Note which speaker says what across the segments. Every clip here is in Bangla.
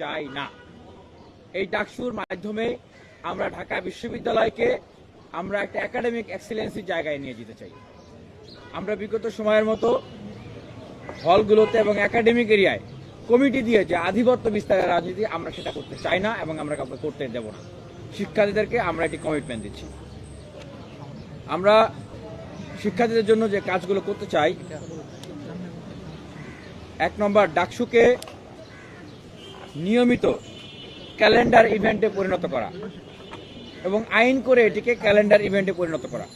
Speaker 1: চাই না। এই ডাকসুর মাধ্যমে আমরা ঢাকা বিশ্ববিদ্যালয়কে আমরা একটা একাডেমিক এক্সেলেন্সির জায়গায় নিয়ে যেতে চাই। আমরা বিগত সময়ের মতো হলগুলোতে এবং একাডেমিক এরিয়ায় কমিটি দিয়ে যে আধিপত্য বিস্তারের রাজনীতি আমরা সেটা করতে চাই না এবং আমরা কাউকে করতে দেব না। শিক্ষার্থীদেরকে আমরা একটি কমিটমেন্ট দিচ্ছি। আমরা শিক্ষার্থীদের জন্য যে কাজগুলো করতে চাই, এক নম্বর ডাকসুকে নিয়মিত ক্যালেন্ডার ইভেন্টে পরিণত করা এবং আইন করে এটিকে ক্যালেন্ডার ইভেন্টে পরিণত করা।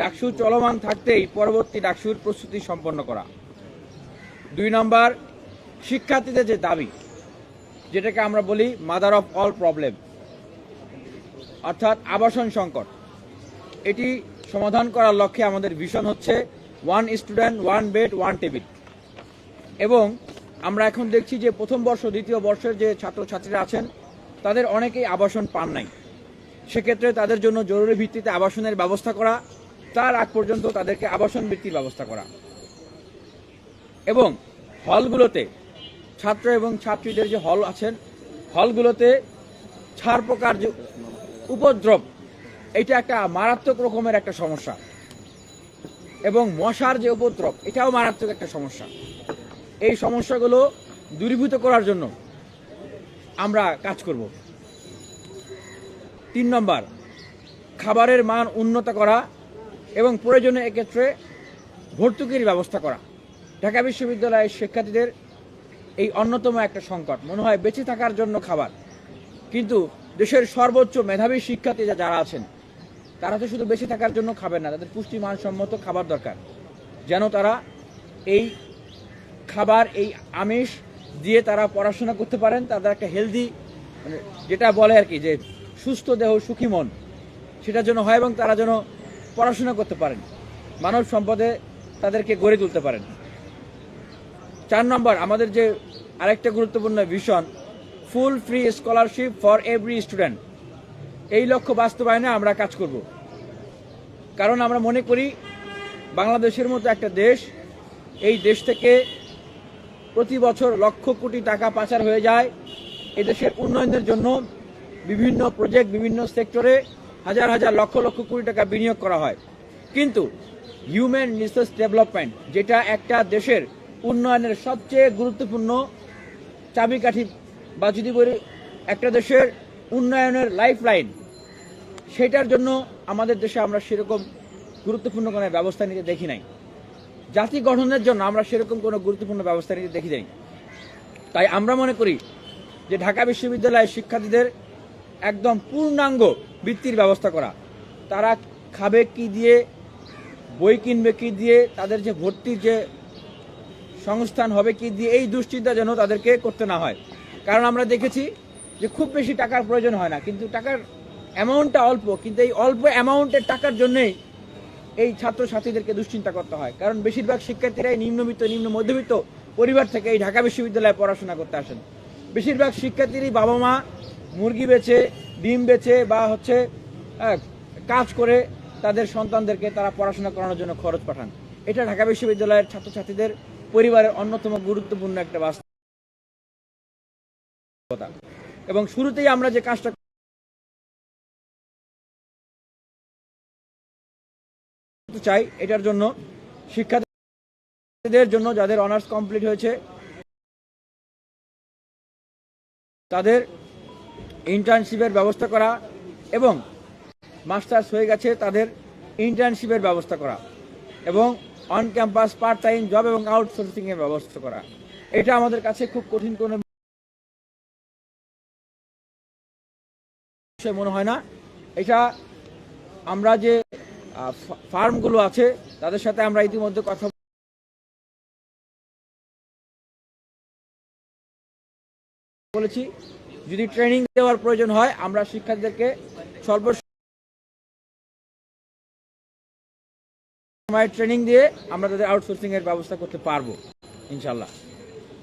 Speaker 1: ডাকসু চলমান থাকতেই পরবর্তী ডাকসুর প্রস্তুতি সম্পন্ন করা। দুই নম্বর, শিক্ষার্থীদের যে দাবি, যেটাকে আমরা বলি মাদার অফ অল প্রবলেম, অর্থাৎ আবাসন সংকট। এটি সমাধান করার লক্ষ্যে আমাদের ভিশন হচ্ছে one student one bed one table এবং আমরা এখন দেখছি যে প্রথম বর্ষ, দ্বিতীয় বর্ষের যে ছাত্রছাত্রীরা আছেন, তাদের অনেকেই আবাসন পান নাই। সেক্ষেত্রে তাদের জন্য জরুরি ভিত্তিতে আবাসনের ব্যবস্থা করা, তার আগ পর্যন্ত তাদেরকে আবাসন বৃত্তির ব্যবস্থা করা। এবং হলগুলোতে ছাত্র এবং ছাত্রীদের যে হল আছেন, হলগুলোতে ছাড় প্রকার যে উপদ্রব, এটা একটা মারাত্মক রকমের একটা সমস্যা। এবং মশার যে উপদ্রব, এটাও মারাত্মক একটা সমস্যা। এই সমস্যাগুলো দূরীভূত করার জন্য আমরা কাজ করব। তিন নম্বর, খাবারের মান উন্নত করা এবং প্রয়োজনে এক্ষেত্রে ভর্তুকির ব্যবস্থা করা। ঢাকা বিশ্ববিদ্যালয়ের শিক্ষার্থীদের এই অন্যতম একটা সংকট। মনে হয় বেঁচে থাকার জন্য খাবার। কিন্তু দেশের সর্বোচ্চ মেধাবী শিক্ষার্থী যারা আছেন, তারা তো শুধু বেঁচে থাকার জন্য খাবেন না, তাদের পুষ্টি মানসম্মত খাবার দরকার। যেন তারা এই খাবার, এই আমিষ দিয়ে তারা পড়াশোনা করতে পারেন, তাদের একটা হেলদি মানে যেটা বলে আর কি, যে সুস্থ দেহ, সুখী মন, সেটার জন্য হয় এবং তারা যেন পড়াশোনা করতে পারেন, মানব সম্পদে তাদেরকে গড়ে তুলতে পারেন। চার নম্বর, আমাদের যে আরেকটা গুরুত্বপূর্ণ vision full free scholarship for every student এই লক্ষ্য বাস্তবায়নে আমরা কাজ করব। কারণ আমরা মনে করি, বাংলাদেশের মতো একটা দেশ, এই দেশ থেকে প্রতি বছর লক্ষ কোটি টাকা পাচার হয়ে যায়। এদেশের উন্নয়নের জন্য বিভিন্ন প্রজেক্ট বিভিন্ন সেক্টরে হাজার হাজার লক্ষ লক্ষ কোটি টাকা বিনিয়োগ করা হয়। কিন্তু হিউম্যান রিসোর্স ডেভেলপমেন্ট যেটা একটা দেশের উন্নয়নের সবচেয়ে গুরুত্বপূর্ণ চাবিকাঠি বা যদি বলি একটা দেশের উন্নয়নের লাইফ লাইন সেটার জন্য আমাদের দেশে আমরা সেরকম গুরুত্বপূর্ণ কোনো ব্যবস্থা নিতে দেখি নাই। জাতি গঠনের জন্য আমরা সেরকম কোনো গুরুত্বপূর্ণ ব্যবস্থা নিতে দেখি যাই তাই আমরা মনে করি যে ঢাকা বিশ্ববিদ্যালয়ের শিক্ষার্থীদের একদম পূর্ণাঙ্গ বৃত্তির ব্যবস্থা করা। তারা খাবে কি দিয়ে, বই কিনবে কি দিয়ে, তাদের যে ভর্তির যে সংস্থান হবে কি দিয়ে, এই দুশ্চিন্তা যেন তাদেরকে করতে না হয়। কারণ আমরা দেখেছি যে খুব বেশি টাকার প্রয়োজন হয় না। কিন্তু টাকার অ্যামাউন্টটা অল্প, কিন্তু এই অল্প অ্যামাউন্টের টাকার জন্যই এই ছাত্রছাত্রীদেরকে দুশ্চিন্তা করতে হয়। কারণ বেশিরভাগ শিক্ষার্থীরাই নিম্নবিত্ত, নিম্ন মধ্যবিত্ত পরিবার থেকে এই ঢাকা বিশ্ববিদ্যালয়ে পড়াশোনা করতে আসেন। বেশিরভাগ শিক্ষার্থীরই বাবা মা মুরগি বেচে, ডিম বেচে বা হচ্ছে কাজ করে তাদের সন্তানদেরকে তারা পড়াশোনা করানোর জন্য খরচ পাঠান। এটা ঢাকা বিশ্ববিদ্যালয়ের ছাত্রছাত্রীদের পরিবারের অন্যতম গুরুত্বপূর্ণ একটা বাস্তবতা। এবং শুরুতেই আমরা যে কাজটা চাই এটার জন্য শিক্ষার্থীদের জন্য যাদের অনার্স কমপ্লিট হয়েছে, তাদের ইন্টার্নশিপের ব্যবস্থা করা এবং মাস্টার্স হয়ে গেছে তাদের ইন্টার্নশিপের ব্যবস্থা করা এবং on campus part time job এবং আউটসোর্সিং এর ব্যবস্থা করা। এটা আমাদের কাছে খুব কঠিন কোনো বিষয় মনে হয় না। এটা আমরা যে ফার্মগুলো আছে, তাদের সাথে আমরা ইতিমধ্যে কথা বলেছি। যদি ট্রেনিং দেওয়ার প্রয়োজন হয়, আমরা শিক্ষার্থীদেরকে স্বল্প সময় ট্রেনিং দিয়ে আমরা তাদের আউটসোর্সিং এর ব্যবস্থা করতে পারব ইনশাল্লাহ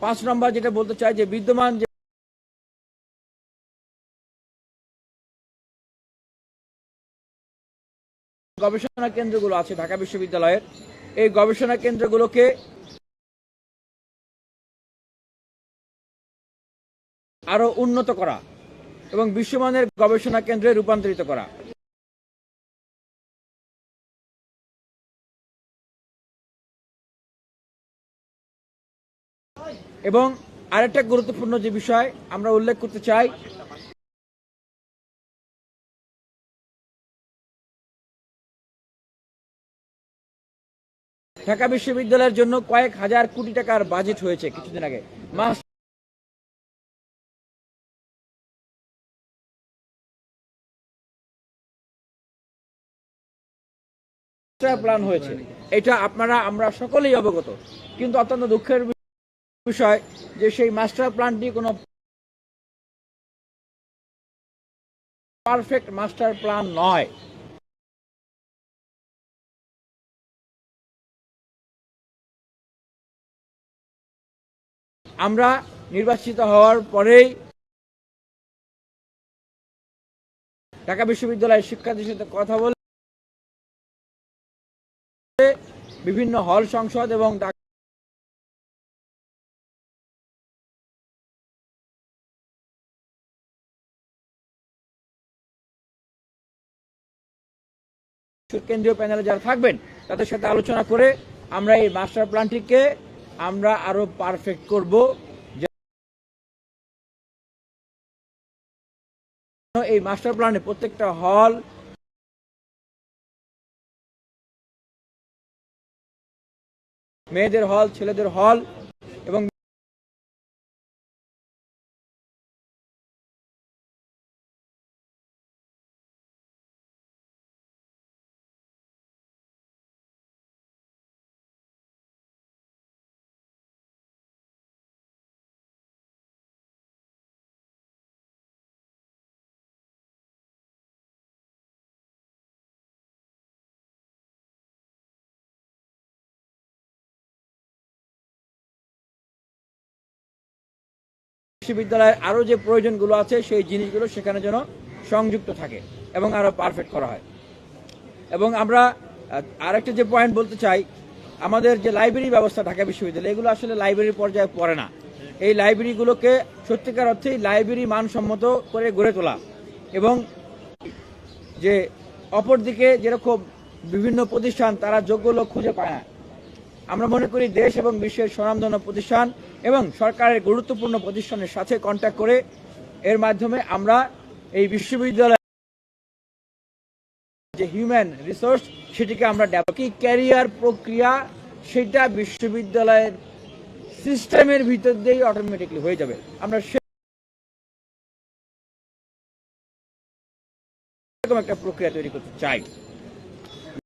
Speaker 1: পাঁচ নম্বর যেটা বলতে চাই যে, বিদ্যমান যে গবেষণা কেন্দ্রগুলো আছে ঢাকা বিশ্ববিদ্যালয়ের। এই গবেষণা কেন্দ্রগুলোকে আরও উন্নত করা এবং বিশ্বমানের গবেষণা কেন্দ্রে রূপান্তরিত করা। এবং আরেকটা গুরুত্বপূর্ণ যে বিষয় আমরা উল্লেখ করতে চাই ঢাকা বিশ্ববিদ্যালয়ের জন্য কয়েক হাজার কোটি টাকার বাজেট হয়েছে কিছুদিন আগে। মাস প্ল্যান হয়েছে। এটা আপনারা, আমরা সকলেই অবগত। কিন্তু অত্যন্ত দুঃখের বিষয় যে সেই মাস্টার প্ল্যানটি কোনো পারফেক্ট মাস্টার প্ল্যান নয়। আমরা নির্বাচিত হওয়ার পরেই ঢাকা বিশ্ববিদ্যালয়ের শিক্ষার্থীর সাথে কথা বলে বিভিন্ন হল সংসদ এবং কেন্দ্রীয় প্যানেলে যারা থাকবেন, তাদের সাথে আলোচনা করে আমরা এই মাস্টার প্ল্যানটিকে আমরা আরও পারফেক্ট করব। এই মাস্টার প্ল্যানে প্রত্যেকটা হল মেয়েদের হল ছেলেদের হল বিশ্ববিদ্যালয়ের আরও যে প্রয়োজনগুলো আছে, সেই জিনিসগুলো সেখানে যেন সংযুক্ত থাকে এবং আরও পারফেক্ট করা হয়। এবং আমরা আরেকটা যে পয়েন্ট বলতে চাই, আমাদের যে লাইব্রেরি ব্যবস্থা ঢাকা বিশ্ববিদ্যালয়, এগুলো আসলে লাইব্রেরি পর্যায়ে পড়ে না। এই লাইব্রেরিগুলোকে সত্যিকার অর্থেই লাইব্রেরি মানসম্মত করে গড়ে তোলা এবং যে অপরদিকে যেরকম বিভিন্ন প্রতিষ্ঠান, তারা যোগ্য লোক খুঁজে পায় না। আমরা মনে করি দেশ এবং বিশ্বের স্বনামধন্য প্রতিষ্ঠান এবং সরকারের গুরুত্বপূর্ণ প্রতিষ্ঠানের সাথে কন্ট্যাক্ট করে এর মাধ্যমে আমরা এই বিশ্ববিদ্যালয় যে হিউম্যান রিসোর্স সেটিকে আমরা কি ক্যারিয়ার প্রক্রিয়া, সেটা বিশ্ববিদ্যালয়ের সিস্টেমের ভিতর দিয়েই অটোমেটিকলি হয়ে যাবে। আমরা সেরকম একটা প্রক্রিয়া তৈরি করতে চাই।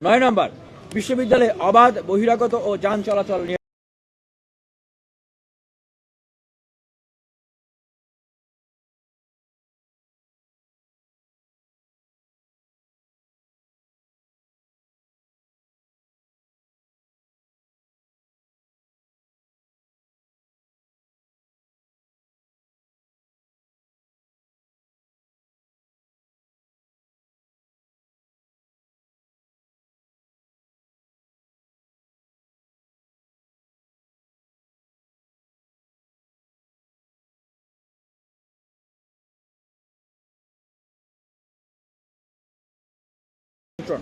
Speaker 1: নয় নম্বর বিশ্ববিদ্যালয়ে অবাধ বহিরাগত ও যান চলাচল নিয়ে নিয়ন্ত্রণ।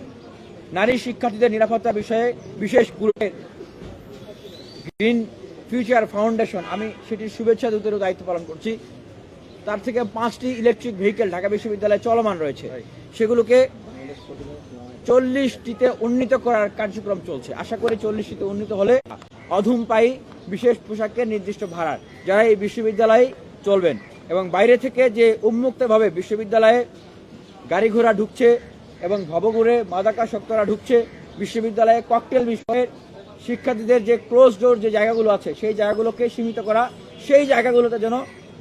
Speaker 1: নারী শিক্ষার্থীদের নিরাপত্তা বিষয়ে বিশেষ গুরুত্ব গ্রিন ফিউচার ফাউন্ডেশন। আমি সেটির শুভেচ্ছা দূতেরও দায়িত্ব পালন করছি। তার থেকে পাঁচটি ইলেকট্রিক ভেহিকেল ঢাকা বিশ্ববিদ্যালয়ে চলমান রয়েছে। সেগুলোকে চল্লিশটিতে উন্নীত করার কার্যক্রম চলছে। আশা করি চল্লিশটিতে উন্নীত হলে অধুম পাই বিশেষ পোশাকের নির্দিষ্ট ভাড়ার যারা এই বিশ্ববিদ্যালয়ে চলবেন। এবং বাইরে থেকে যে উন্মুক্তভাবে বিশ্ববিদ্যালয়ে গাড়ি ঘোড়া ঢুকছে এবং ভবঘুরে মাদাকাসক্তরা ঢুকছে বিশ্ববিদ্যালয়ে ককটেল বিষয়ের শিক্ষার্থীদের যে ক্লোজ ডোর যে জায়গাগুলো আছে, সেই জায়গাগুলোকে সীমিত করা, সেই জায়গাগুলোতে যেন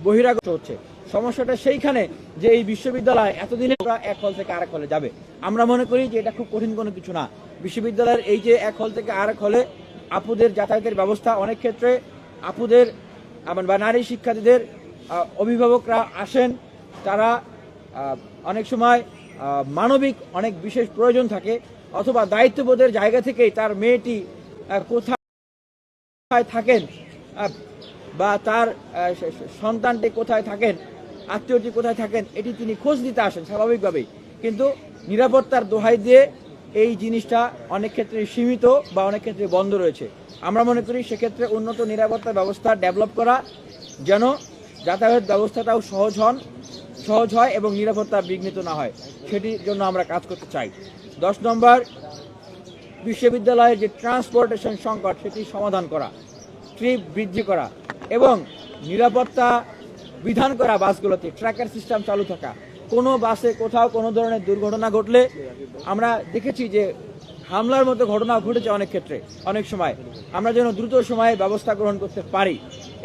Speaker 1: বহিরাগত হচ্ছে। সমস্যাটা সেইখানে যে এই বিশ্ববিদ্যালয় এতদিনে ওরা এক হল থেকে আরেক হলে যাবে। আমরা মনে করি যে এটা খুব কঠিন কোনো কিছু না। বিশ্ববিদ্যালয়ের এই যে এক হল থেকে আরেক হলে আপুদের যাতায়াতের ব্যবস্থা অনেক ক্ষেত্রে আপুদের বা নারী শিক্ষার্থীদের অভিভাবকরা আসেন, তারা অনেক সময় মানবিক অনেক বিশেষ প্রয়োজন থাকে, অথবা দায়িত্ববোধের জায়গা থেকেই তার মেয়েটি কোথায় থাকেন বা তার সন্তানটি কোথায় থাকেন, আত্মীয়টি কোথায় থাকেন, এটি তিনি খোঁজ দিতে আসেন স্বাভাবিকভাবেই। কিন্তু নিরাপত্তার দোহাই দিয়ে এই জিনিসটা অনেক ক্ষেত্রে সীমিত বা অনেক ক্ষেত্রে বন্ধ রয়েছে। আমরা মনে করি সেক্ষেত্রে উন্নত নিরাপত্তা ব্যবস্থা ডেভেলপ করা যেন যাতায়াত ব্যবস্থাটাও সহজ হন সহজ হয় এবং নিরাপত্তা বিঘ্নিত না হয়। সেটির জন্য আমরা কাজ করতে চাই। দশ নম্বর, বিশ্ববিদ্যালয়ের যে ট্রান্সপোর্টেশন সংকট সেটি সমাধান করা ট্রিপ বৃদ্ধি করা এবং নিরাপত্তা বিধান করা বাসগুলোতে ট্র্যাকার সিস্টেম চালু থাকা। কোনো বাসে কোথাও কোনো ধরনের দুর্ঘটনা ঘটলে আমরা দেখেছি যে হামলার মতো ঘটনা ঘটেছে অনেক ক্ষেত্রে, অনেক সময়। আমরা যেন দ্রুত সময়ে ব্যবস্থা গ্রহণ করতে পারি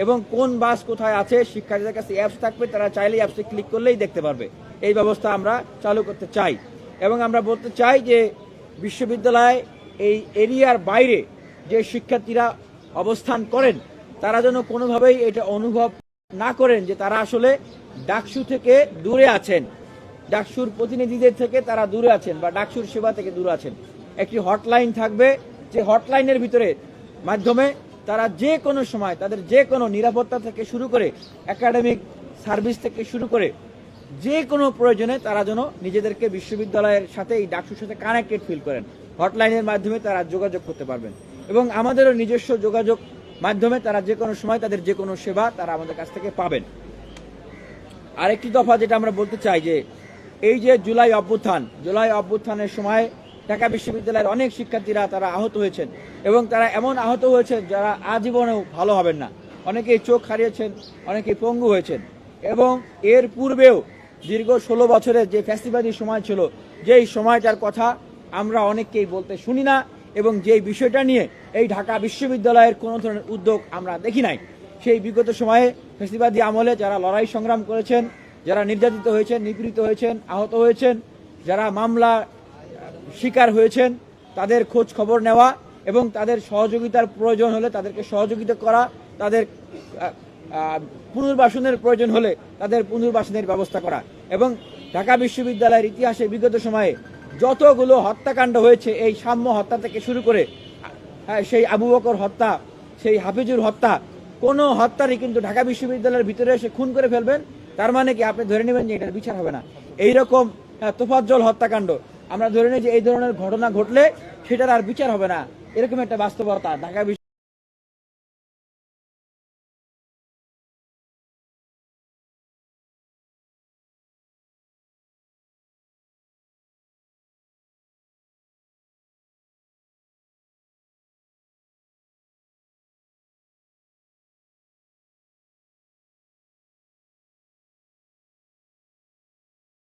Speaker 1: এবং কোন বাস কোথায় আছে, শিক্ষার্থীদের কাছে অ্যাপস থাকবে, তারা চাইলেই অ্যাপসে ক্লিক করলেই দেখতে পারবে। এই ব্যবস্থা আমরা চালু করতে চাই। এবং আমরা বলতে চাই যে বিশ্ববিদ্যালয় এই এরিয়ার বাইরে যে শিক্ষার্থীরা অবস্থান করেন, তারা যেন কোনোভাবেই এটা অনুভব না করেন যে তারা আসলে ডাকসু থেকে দূরে আছেন। ডাকসুর প্রতিনিধিদের থেকে তারা দূরে আছেন বা ডাকসুর সেবা থেকে দূরে আছেন। একটি হটলাইন থাকবে। যে হটলাইনের ভিতরে মাধ্যমে তারা যে কোনো সময় তাদের যে কোনো নিরাপত্তা থেকে শুরু করে একাডেমিক সার্ভিস থেকে শুরু করে যে কোনো প্রয়োজনে তারা যেন নিজেদেরকে বিশ্ববিদ্যালয়ের সাথে এই ডাকসুর সাথে কানেক্টেড ফিল করেন। হটলাইনের মাধ্যমে তারা যোগাযোগ করতে পারবেন। এবং আমাদেরও নিজস্ব যোগাযোগ মাধ্যমে তারা যে কোনো সময় তাদের যে কোনো সেবা তারা আমাদের কাছ থেকে পাবেন। আরেকটি দফা যেটা আমরা বলতে চাই যে এই যে জুলাই অভ্যুত্থান, জুলাই অভ্যুত্থানের সময় ঢাকা বিশ্ববিদ্যালয়ের অনেক শিক্ষার্থীরা তারা আহত হয়েছেন এবং তারা এমন আহত হয়েছেন যারা আজীবনেও ভালো হবেন না। অনেকেই চোখ হারিয়েছেন, অনেকেই পঙ্গু হয়েছেন এবং এর পূর্বেও দীর্ঘ ষোলো বছরের যে ফ্যাসিবাদী সময় ছিল, যেই সময়টার কথা আমরা অনেককেই বলতে শুনি না এবং যেই বিষয়টা নিয়ে এই ঢাকা বিশ্ববিদ্যালয়ের কোনো ধরনের উদ্যোগ আমরা দেখি নাই, সেই বিগত সময়ে ফেসিবাদী আমলে যারা লড়াই সংগ্রাম করেছেন, যারা নির্যাতিত হয়েছেন, নিপীড়িত হয়েছেন, আহত হয়েছেন, যারা মামলা শিকার হয়েছেন তাদের খোঁজ খবর নেওয়া এবং তাদের সহযোগিতার প্রয়োজন হলে তাদেরকে সহযোগিতা করা তাদের পুনর্বাসনের প্রয়োজন হলে তাদের পুনর্বাসনের ব্যবস্থা করা। এবং ঢাকা বিশ্ববিদ্যালয়ের ইতিহাসে বিগত সময়ে যতগুলো হত্যাকাণ্ড হয়েছে এই সাম্য হত্যা থেকে শুরু করে হ্যাঁ, সেই আবু বকর হত্যা সেই হাফিজুর হত্যা কোনো হত্যারই কিন্তু ঢাকা বিশ্ববিদ্যালয়ের ভিতরে এসে খুন করে ফেলবেন তার মানে কি আপনি ধরে নেবেন যে এটার বিচার হবে না। এইরকম হ্যাঁ, তোফাজ্জল হত্যাকাণ্ড আমরা ধরে নিই যে এই ধরনের ঘটনা ঘটলে সেটার আর বিচার হবে না। এরকম একটা বাস্তবতা ঢাকা বিশ্ব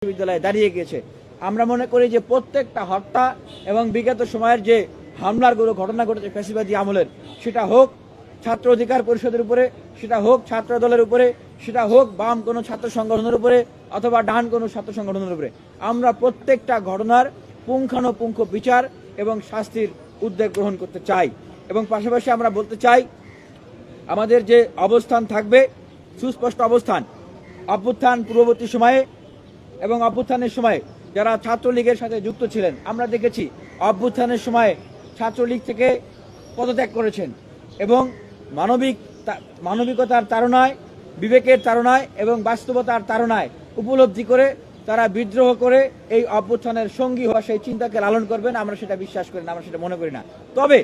Speaker 1: বিশ্ববিদ্যালয়ে দাঁড়িয়ে গিয়েছে। আমরা মনে করি যে প্রত্যেকটা হত্যা এবং বিগত সময়ের যে হামলারগুলো ঘটনা ঘটেছে ফ্যাসিবাদী আমলের, সেটা হোক ছাত্র অধিকার পরিষদের উপরে, সেটা হোক ছাত্র দলের উপরে, সেটা হোক বাম কোনো ছাত্র সংগঠনের উপরে অথবা ডান কোনো ছাত্র সংগঠনের উপরে। আমরা প্রত্যেকটা ঘটনার পুঙ্খানুপুঙ্খ বিচার এবং শাস্তির উদ্যোগ গ্রহণ করতে চাই। এবং পাশাপাশি আমরা বলতে চাই, আমাদের যে অবস্থান থাকবে, সুস্পষ্ট অবস্থান, অভ্যুত্থান পূর্ববর্তী সময়ে এবং অভ্যুত্থানের সময় যারা ছাত্রলীগের সাথে যুক্ত ছিলেন, আমরা দেখেছি অভ্যুত্থানের সময় ছাত্রলীগ থেকে পদত্যাগ করেছেন এবং মানবিক মানবিকতার তারণায় বিবেকের তারণায় এবং বাস্তবতার তারণায় উপলব্ধি করে তারা বিদ্রোহ করে এই অভ্যুত্থানের সঙ্গী হওয়া সেই চিন্তাকে লালন করবেন, আমরা সেটা বিশ্বাস করি না, আমরা সেটা মনে করি না। তবে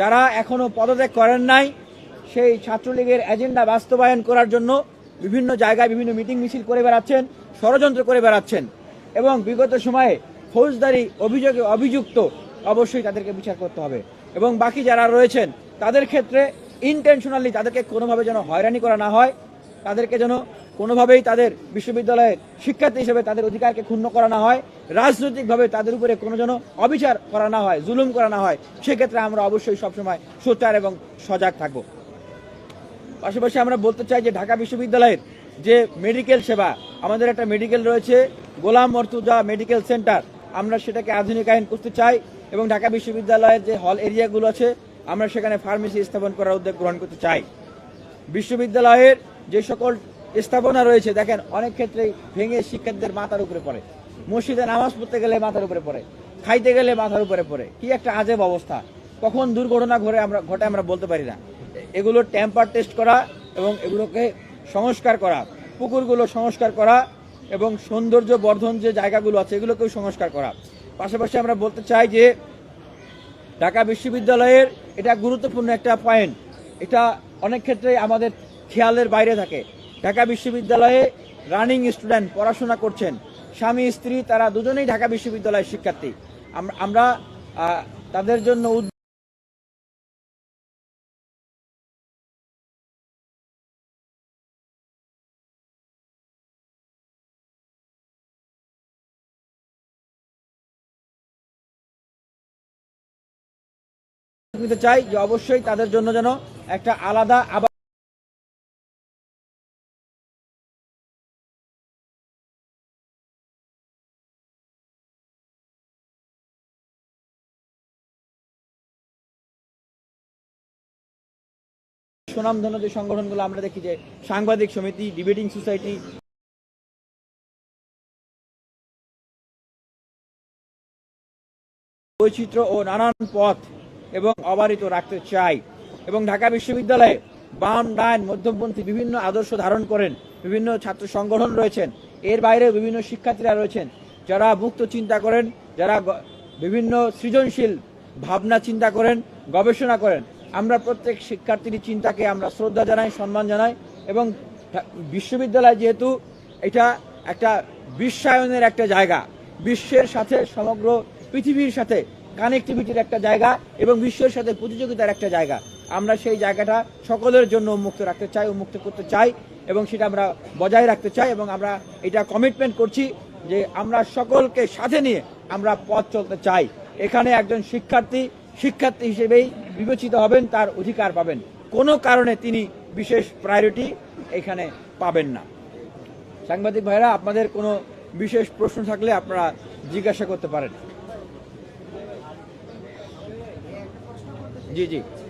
Speaker 1: যারা এখনও পদত্যাগ করেন নাই, সেই ছাত্রলীগের এজেন্ডা বাস্তবায়ন করার জন্য বিভিন্ন জায়গায় বিভিন্ন মিটিং মিছিল করে বেড়াচ্ছেন, ষড়যন্ত্র করে বেড়াচ্ছেন। এবং বিগত সময়ে ফৌজদারি অভিযোগে অভিযুক্ত অবশ্যই তাদেরকে বিচার করতে হবে। এবং বাকি যারা রয়েছেন, তাদের ক্ষেত্রে ইনটেনশনালি তাদেরকে কোনোভাবে যেন হয়রানি করা না হয়। তাদেরকে যেন কোনোভাবেই তাদের বিশ্ববিদ্যালয়ের শিক্ষার্থী হিসেবে তাদের অধিকারকে ক্ষুণ্ণ করা না হয়। রাজনৈতিকভাবে তাদের উপরে কোনো যেন অবিচার করা না হয়, জুলুম করা না হয়, সেক্ষেত্রে আমরা অবশ্যই সবসময় সোচ্চার এবং সজাগ থাকব। পাশাপাশি আমরা বলতে চাই যে ঢাকা বিশ্ববিদ্যালয়ের যে মেডিকেল সেবা, আমাদের একটা মেডিকেল রয়েছে, গোলাম মর্তুজা মেডিকেল সেন্টার আমরা সেটাকে আধুনিকায়ন করতে চাই এবং ঢাকা বিশ্ববিদ্যালয়ের যে হল এরিয়াগুলো আছে, আমরা সেখানে ফার্মেসি স্থাপন করার উদ্যোগ গ্রহণ করতে চাই। বিশ্ববিদ্যালয়ের যে সকল স্থাপনা রয়েছে, দেখেন অনেক ক্ষেত্রেই ভেঙে শিক্ষার্থীদের মাথার উপরে পড়ে। মসজিদে নামাজ পড়তে গেলে মাথার উপরে পড়ে, খাইতে গেলে মাথার উপরে পড়ে, কি একটা আজেব অবস্থা। কখন দুর্ঘটনা ঘটে আমরা ঘটে আমরা বলতে পারি না। এগুলো ট্যাম্পার টেস্ট করা এবং এগুলোকে সংস্কার করা, পুকুরগুলো সংস্কার করা এবং সৌন্দর্য বর্ধন যে জায়গাগুলো আছে এগুলোকেও সংস্কার করা। পাশাপাশি আমরা বলতে চাই যে ঢাকা বিশ্ববিদ্যালয়ের এটা গুরুত্বপূর্ণ একটা পয়েন্ট এটা অনেক ক্ষেত্রে আমাদের খেয়ালের বাইরে থাকে। ঢাকা বিশ্ববিদ্যালয়ে রানিং স্টুডেন্ট পড়াশোনা করছেন। স্বামী, স্ত্রী, তারা দুজনেই ঢাকা বিশ্ববিদ্যালয়ের শিক্ষার্থী। আম- আমরা তাদের জন্য নিতে চাই যে অবশ্যই তাদের জন্য যেন একটা আলাদা আবার সুনামধন্য যে সংগঠনগুলো আমরা দেখি যে সাংবাদিক সমিতি, ডিবেটিং সোসাইটি, বৈচিত্র্য ও নানান পথ এবং অবারিত রাখতে চাই। এবং ঢাকা বিশ্ববিদ্যালয়ে বাম ডাইন মধ্যমপন্থী বিভিন্ন আদর্শ ধারণ করেন। বিভিন্ন ছাত্র সংগঠন রয়েছেন। এর বাইরে বিভিন্ন শিক্ষার্থীরা রয়েছেন। যারা মুক্ত চিন্তা করেন, যারা বিভিন্ন সৃজনশীল ভাবনা চিন্তা করেন, গবেষণা করেন। আমরা প্রত্যেক শিক্ষার্থীর চিন্তাকে আমরা শ্রদ্ধা জানাই, সম্মান জানাই এবং বিশ্ববিদ্যালয় যেহেতু এটা একটা বিশ্বায়নের একটা জায়গা। বিশ্বের সাথে সমগ্র পৃথিবীর সাথে কানেক্টিভিটির একটা জায়গা এবং বিশ্বের সাথে প্রতিযোগিতার একটা জায়গা। আমরা সেই জায়গাটা সকলের জন্য উন্মুক্ত রাখতে চাই, উন্মুক্ত করতে চাই এবং সেটা আমরা বজায় রাখতে চাই এবং আমরা এটা কমিটমেন্ট করছি যে আমরা সকলকে সাথে নিয়ে আমরা পথ চলতে চাই। এখানে একজন শিক্ষার্থী শিক্ষার্থী হিসেবেই বিবেচিত হবেন, তার অধিকার পাবেন। কোনো কারণে তিনি বিশেষ প্রায়োরিটি এখানে পাবেন না। সাংবাদিক ভাইরা, আপনাদের কোনো বিশেষ প্রশ্ন থাকলে আপনারা জিজ্ঞাসা করতে পারেন।
Speaker 2: जी जी।